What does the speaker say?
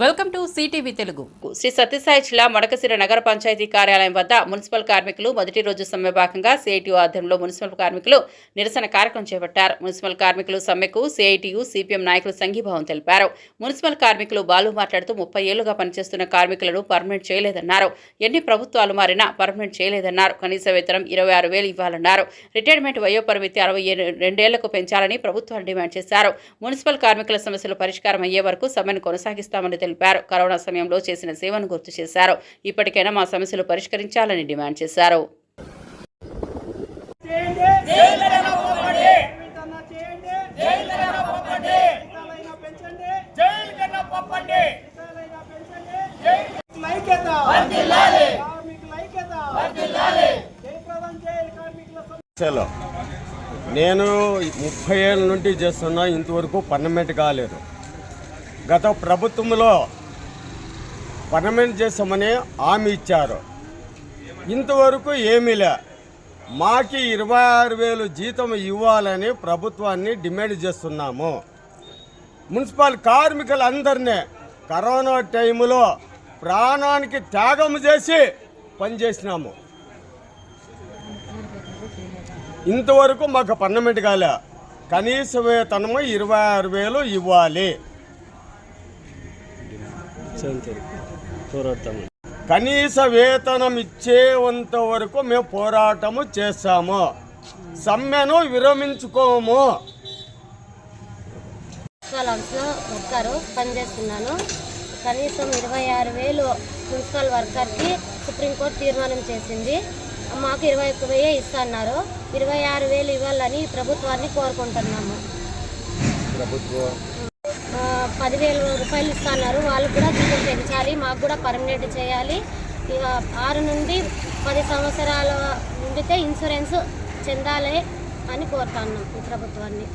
Welcome to CTV Telugu. Sri Sathyasai జిల్లా మడకసిర నగర పంచాయతీ కార్యాలయం వద్ద మున్సిపల్ కార్మికులు మొదటి రోజు సమ్మె భాగంగా సిఐటియు ఆధ్వర్యంలో మున్సిపల్ కార్మికులు నిరసన కార్యక్రమం చేపట్టారు. మున్సిపల్ కార్మికులు సమ్మెకు సిఐటియు సిపిఎం నాయకులు సంఘీభావం తెలిపారు. మున్సిపల్ కార్మికులు బాలు మాట్లాడుతూ ముప్పై ఏళ్ళుగా పనిచేస్తున్న కార్మికులను పర్మనెంట్ చేయలేదన్నారు. ఎన్ని ప్రభుత్వాలు మారినా పర్మనెంట్ చేయలేదన్నారు. కనీస వేతనం ఇరవై ఆరు వేలు ఇవ్వాలన్నారు. రిటైర్మెంట్ వయోపరిమితి అరవై రెండేళ్ళకు పెంచాలని ప్రభుత్వాలు డిమాండ్ చేశారు. మున్సిపల్ కార్మికుల సమస్యలు పరిష్కారం అయ్యే వరకు సమ్మెను కొనసాగిస్తామని తెలిపారు కరోనా సమయంలో చేసిన సేవను గుర్తు చేశారు. ఇప్పటికైనా మా సమస్యలు పరిష్కరించాలని డిమాండ్ చేశారు. చలో. నేను ముప్పై ఏళ్ళ నుండి చేస్తున్నా ఇంతవరకు పర్మనెంట్ కాలేదు. గత ప్రభుత్వంలో పర్మనెంట్ చేస్తామని హామీ ఇచ్చారు. ఇంతవరకు ఏమీ లే. మాకి ఇరవై ఆరు వేలు జీతం ఇవ్వాలని ప్రభుత్వాన్ని డిమాండ్ చేస్తున్నాము. మున్సిపల్ కార్మికులందరినీ కరోనా టైంలో ప్రాణానికి త్యాగం చేసి పనిచేసినాము. ఇంతవరకు మాకు పర్మనెంట్ కాలే. కనీస వేతనము ఇరవై ఆరు వేలు ఇవ్వాలి. కనీస వేతనం ఇచ్చేంత వరకు మేము పోరాటము చేస్తాము సమ్మెను విరమించుకోము. మున్సిపల్ వర్కరు పనిచేస్తున్నాను. కనీసం ఇరవై ఆరు వేలు మున్సిపల్ వర్కర్కి సుప్రీంకోర్టు తీర్మానం చేసింది. మాకు ఇరవై ఒక్క వెయ్యి ఇస్తున్నారు. ఇరవై ఆరు వేలు ఇవ్వాలని ప్రభుత్వాన్ని కోరుకుంటున్నాము. పదివేల రూపాయలు ఇస్తున్నారు. వాళ్ళు కూడా జీతం పెంచాలి మాకు కూడా పర్మనెంట్ చేయాలి. ఇక ఆరు నుండి పది సంవత్సరాల నుండితే ఇన్సూరెన్స్ చెందాలి అని కోరుతున్నాం ఈ ప్రభుత్వాన్ని.